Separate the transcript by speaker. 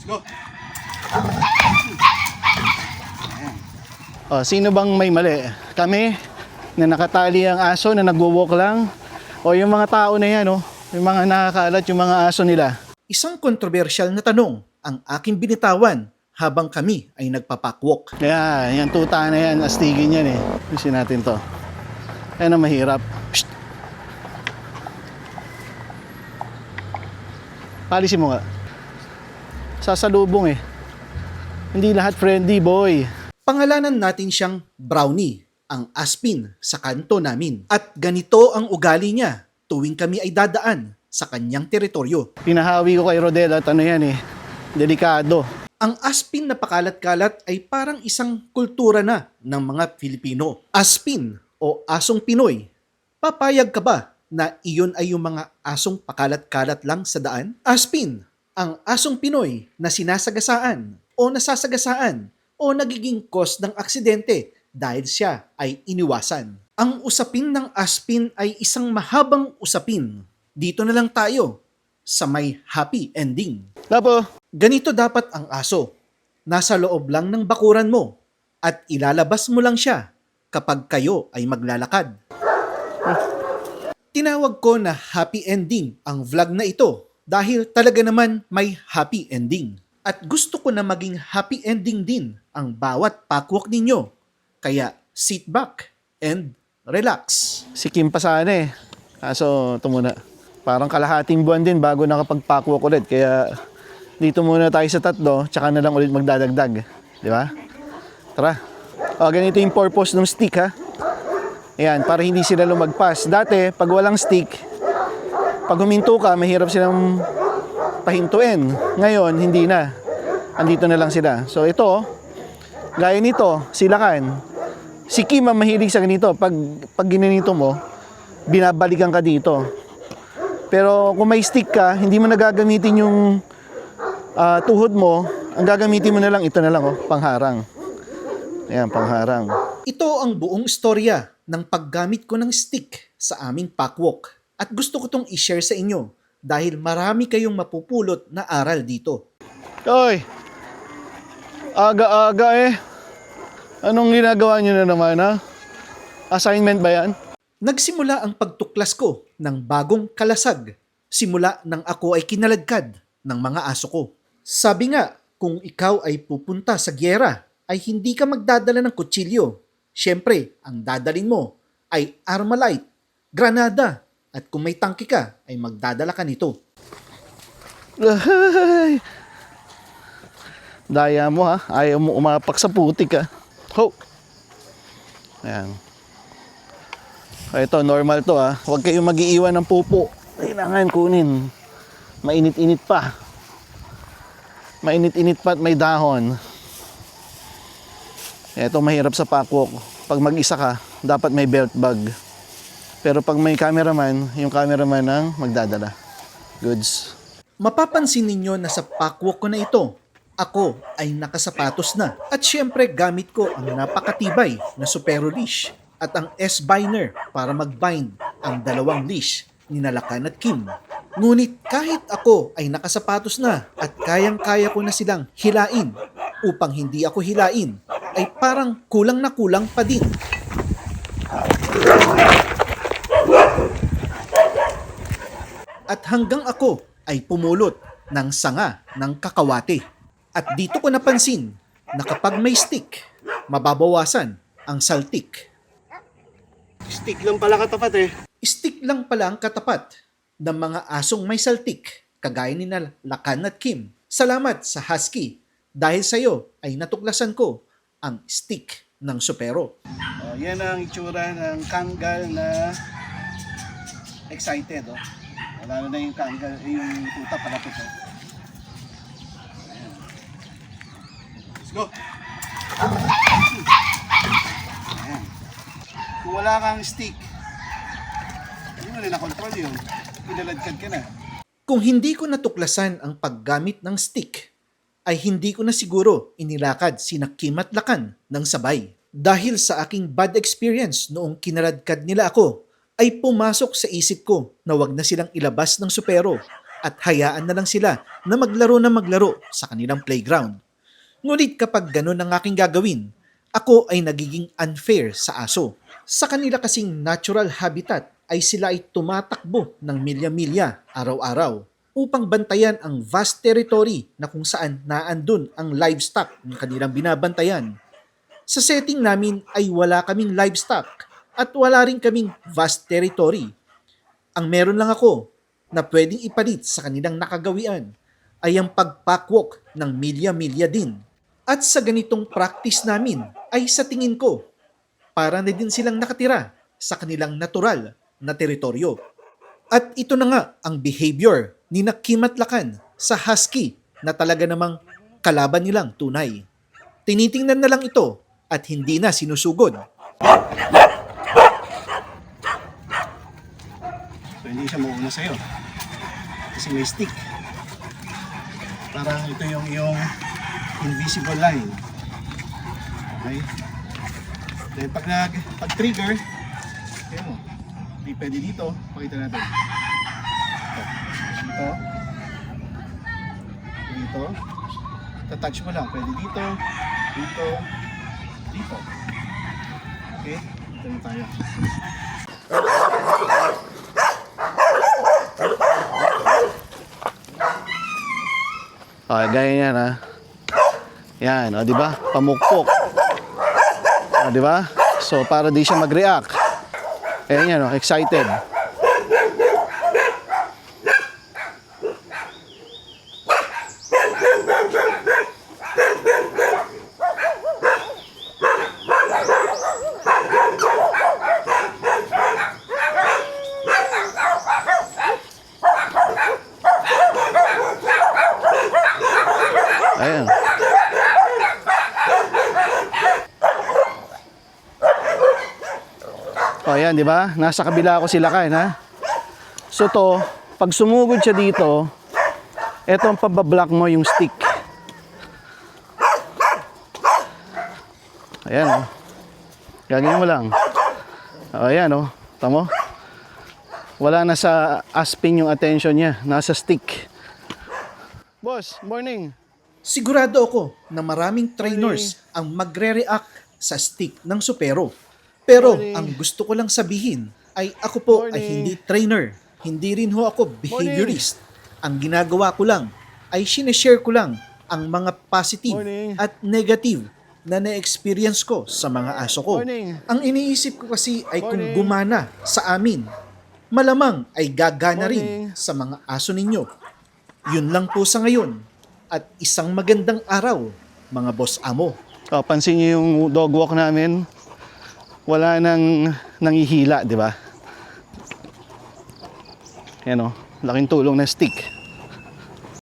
Speaker 1: Let's go.
Speaker 2: Oh, sino bang may mali? Kami na nakatali ang aso na nagwo-walk lang o yung mga tao na yan, oh, yung mga nakakalat yung mga aso nila.
Speaker 3: Isang kontrobersyal na tanong ang aking binitawan habang kami ay nagpapakwok.
Speaker 2: Kaya, yan tuta na yan, astigin yan eh. Gusto natin to. Yan ang mahirap. Psst. Palisin mo nga. Sasalubong eh. Hindi lahat friendly, boy.
Speaker 3: Pangalanan natin siyang Brownie, ang aspin sa kanto namin. At ganito ang ugali niya tuwing kami ay dadaan sa kanyang teritoryo.
Speaker 2: Pinahawi ko kay Rodel at ano yan eh. Delikado.
Speaker 3: Ang aspin na pakalat-kalat ay parang isang kultura na ng mga Filipino. Aspin o asong Pinoy. Papayag ka ba na iyon ay yung mga asong pakalat-kalat lang sa daan? Aspin, ang asong Pinoy na sinasagasaan o nasasagasaan o nagiging cause ng aksidente dahil siya ay iniwasan. Ang usapin ng aspin ay isang mahabang usapin. Dito na lang tayo sa may happy ending.
Speaker 2: Lapo,
Speaker 3: Ganito dapat ang aso. Nasa loob lang ng bakuran mo at ilalabas mo lang siya kapag kayo ay maglalakad. Tinawag ko na happy ending ang vlog na ito dahil talaga naman may happy ending. At gusto ko na maging happy ending din ang bawat pakwok ninyo. Kaya sit back and relax.
Speaker 2: si Kim pa sana eh. Kaso, ito muna. Parang kalahating buwan din bago nakapagpakwalk ulit. Kaya, dito muna tayo sa tatlo, tsaka na lang ulit magdadagdag. Di ba? Tara. O, ganito yung purpose ng stick ha. Ayan, para hindi sila lumagpas. Dati, pag walang stick, pag huminto ka, mahirap silang pahintuin. Ngayon, hindi na. Andito na lang sila. So, ito, gaya nito, silakan. Si Kim ang mahilig sa ganito. Pag, pag ginanito mo, binabalikan ka dito. Pero kung may stick ka, hindi mo nagagamitin yung ah, tuhod mo. Ang gagamitin mo na lang, ito na lang, oh, pangharang. Ayan, pangharang.
Speaker 3: Ito ang buong istorya ng paggamit ko ng stick sa aming packwalk. At gusto ko tong i-share sa inyo dahil marami kayong mapupulot na aral dito.
Speaker 2: Oy! Aga-aga eh. Anong ginagawa niyo na naman, ha? Assignment ba yan?
Speaker 3: Nagsimula ang pagtuklas ko ng bagong kalasag simula nang ako ay kinaladkad ng mga aso ko. Sabi nga, kung ikaw ay pupunta sa gyera, ay hindi ka magdadala ng kutsilyo. Siyempre, ang dadalin mo ay armalite, granada, at kung may tangke ka, ay magdadala ka nito.
Speaker 2: Ay. Daya mo ha. Ayaw mo umapak sa putik ha. Ho. Ayan. Ito, normal to ha. Huwag kayong mag-iiwan ng pupo. Kailangan kunin. Mainit-init pa. Mainit-init pa at may dahon. Ito mahirap sa packwalk. Pag mag-isa ka, dapat may belt bag. Pero pag may cameraman, yung cameraman ang magdadala. Goods.
Speaker 3: Mapapansin ninyo na sa packwalk ko na ito, ako ay nakasapatos na. At syempre gamit ko ang napakatibay na Supero leash at ang S-binder para mag-bind ang dalawang leash ni Nalakan at Kim. Ngunit kahit ako ay nakasapatos na at kayang-kaya ko na silang hilain upang hindi ako hilain, ay parang kulang na kulang pa din. Hanggang ako ay pumulot ng sanga ng kakawate. At dito ko napansin na kapag may stick, mababawasan ang saltik.
Speaker 2: Stick lang pala katapat eh.
Speaker 3: Stick lang pala ang katapat ng mga asong may saltik, kagaya ni na Lakan at Kim. Salamat sa Husky dahil sa iyo ay natuklasan ko ang stick ng supero.
Speaker 2: Oh, yan ang itsura ng kangal na excited. Oh. Lalo na yung kangal, eh, yung tuta palapit. Ayan. Let's go! Ayan. Kung wala kang stick, hindi mo na na-control yun. Pinaladkad ka na.
Speaker 3: Kung hindi ko natuklasan ang paggamit ng stick, ay hindi ko na siguro inilakad sina Kim at Lakan ng sabay. Dahil sa aking bad experience noong kinaladkad nila ako, ay pumasok sa isip ko na wag na silang ilabas ng supero at hayaan na lang sila na maglaro na maglaro sa kanilang playground. Ngunit kapag ganun ang aking gagawin, ako ay nagiging unfair sa aso. Sa kanila kasing natural habitat ay sila ay tumatakbo ng milya-milya araw-araw upang bantayan ang vast territory na kung saan naandun ang livestock ng kanilang binabantayan. Sa setting namin ay wala kaming livestock at wala rin kaming vast territory. Ang meron lang ako na pwedeng ipalit sa kanilang nakagawian ay ang pagpackwalk ng milya-milya din. At sa ganitong practice namin ay sa tingin ko, para na din silang nakatira sa kanilang natural na teritoryo. At ito na nga ang behavior ni na Kim at Lakan sa husky na talaga namang kalaban nilang tunay. Tinitingnan na lang ito at hindi na sinusugod.
Speaker 2: So hindi siya mauna sa'yo. Kasi may stick. Parang ito yung yung invisible line. Okay? Then pag nag pag trigger, ayan mo. Hindi pwede dito. Pakita natin. Ito. Dito. Dito. Tatouch mo lang. Pwede dito. Dito. Dito. Okay? Ito na tayo. Okay, gaya yan ha. Yan, o, di ba? Pamukpok. O, di ba? So, para di siya mag-react. Ayan yan, o, excited. Ayan. O yan, di ba? Nasa kabila ako sila kain, ha? So to, pag sumugod siya dito, eto ang pabablock mo yung stick. Ayan, o. Gagawin mo lang. O, ayan, o. Tamo? Wala na sa aspin yung attention niya. Nasa stick. Boss, morning.
Speaker 3: Sigurado ako na maraming trainers ang magre-react sa stick ng supero. Pero
Speaker 2: Morning.
Speaker 3: ang gusto ko lang sabihin ay ako po ay
Speaker 2: Morning.
Speaker 3: hindi trainer. Hindi rin ho ako behaviorist. Ang ginagawa ko lang ay sineshare ko lang ang mga positive
Speaker 2: Morning.
Speaker 3: at negative na na-experience ko sa mga aso ko.
Speaker 2: Morning.
Speaker 3: Ang iniisip ko kasi ay kung
Speaker 2: Morning.
Speaker 3: gumana sa amin, malamang ay gagana rin
Speaker 2: Morning.
Speaker 3: sa mga aso ninyo. Yun lang po sa ngayon. At isang magandang araw, mga boss amo.
Speaker 2: Oh, pansin niyo yung dog walk namin. Wala nang nangihila, di ba? Yan oh, laking tulong na stick.